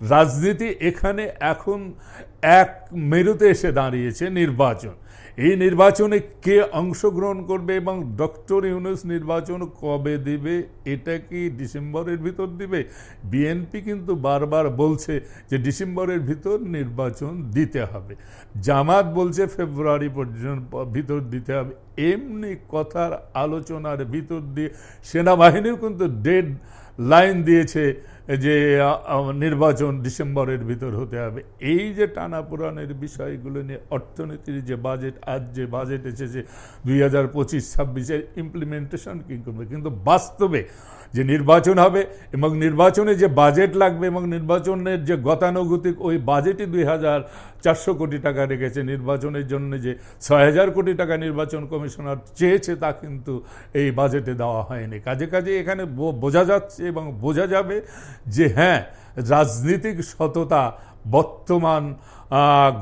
রাজনীতি এখানে এখন এক মেরুতে এসে দাঁড়িয়েছে নির্বাচন। এই নির্বাচনে কে অংশগ্রহণ করবে এবং ডক্টর ইউনুস নির্বাচন কবে দিবে, এটা কি ডিসেম্বরের ভিতর দিবে? বিএনপি কিন্তু বারবার বলছে যে ডিসেম্বরের ভিতর নির্বাচন দিতে হবে। জামাত বলছে ফেব্রুয়ারি পর্যন্ত ভিতর দিতে হবে। এমনি কথার আলোচনার ভিতর দিয়ে সেনাবাহিনীও কিন্তু ডেড লাইন দিয়েছে যে নির্বাচন ডিসেম্বরের ভিতর হতে হবে। এই যে টানাপোড়ানের বিষয়গুলো নিয়ে অর্থনীতির যে বাজেট, আজ যে বাজেট এসেছে দুই হাজার পঁচিশ, ছাব্বিশের ইমপ্লিমেন্টেশন কী করবে? কিন্তু বাস্তবে যে নির্বাচন হবে এবং নির্বাচনে যে বাজেট লাগবে এবং নির্বাচনের যে গতানুগতিক, ওই বাজেটই দুই হাজার চারশো কোটি টাকা রেখেছে। নির্বাচনের জন্য যে ছয় হাজার কোটি টাকা নির্বাচন কমিশনার চেয়েছে, তা কিন্তু এই বাজেটে দেওয়া হয়নি। কাজে কাজে এখানে বোঝা যাচ্ছে এবং বোঝা যাবে যে হ্যাঁ রাজনীতিক সততা বর্তমান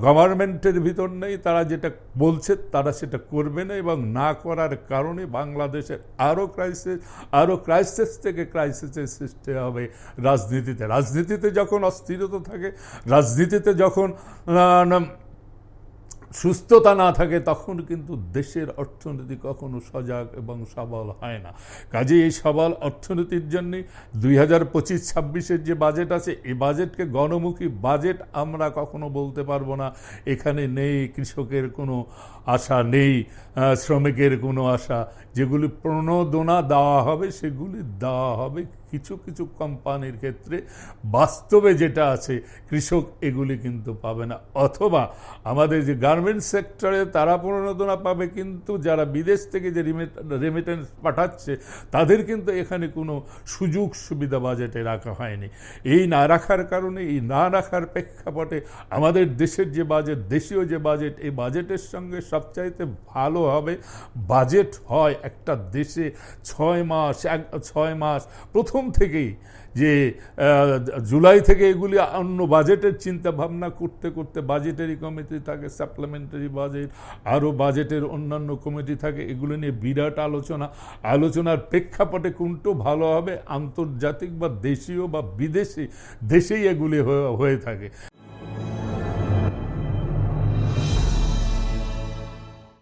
গভর্নমেন্টের ভিতর নেই, তারা যেটা বলছে তারা সেটা করবে না এবং না করার কারণে বাংলাদেশের আরও ক্রাইসিস আরও ক্রাইসিস থেকে ক্রাইসিসের সৃষ্টি হবে রাজনীতিতে। রাজনীতিতে যখন অস্থিরতা থাকে, রাজনীতিতে যখন সুস্থতা না থাকে, তখন কিন্তু দেশের অর্থনীতি কখনো সজাগ এবং সবল হয় না। কাজে এই সবল অর্থনীতির জন্যে দুই হাজার পঁচিশ ছাব্বিশের যে বাজেট আছে এই বাজেটকে গণমুখী বাজেট আমরা কখনো বলতে পারব না। এখানে নেই কৃষকের কোনো আশা, নেই শ্রমিকের কোনো আশা। যেগুলি প্রণোদনা দেওয়া হবে, সেগুলি দেওয়া হবে কিছু কিছু কোম্পানির ক্ষেত্রে বাস্তবে যেটা আছে, কৃষক এগুলি কিন্তু পাবে না। অথবা আমাদের যে গার্মেন্টস সেক্টরে তারা প্রণোদনা পাবে, কিন্তু যারা বিদেশ থেকে যে রেমিটেন্স পাঠাচ্ছে, তাদের কিন্তু এখানে কোনো সুযোগ সুবিধা বাজেটে রাখা হয়নি। এই না রাখার কারণে, এই না রাখার প্রেক্ষাপটে আমাদের দেশের যে বাজেট দেশীয় যে বাজেট এই বাজেটের সঙ্গে সবচাইতে ভালো হবে বাজেট হয় একটা দেশে ছয় মাস, এক, ছয় মাস, প্রথম থেকেই যে জুলাই থেকে এগুলি অন্য বাজেটের চিন্তা ভাবনা করতে করতে বাজেটারি কমিটি থাকে সাপ্লিমেন্টারি বাজেট আরও বাজেটের অন্যান্য কমিটি থাকে, এগুলো নিয়ে বিরাট আলোচনা। আলোচনার প্রেক্ষাপটে কোনটো ভালো হবে? আন্তর্জাতিক বা দেশীয় বা বিদেশি, দেশেই এগুলি হয়ে থাকে।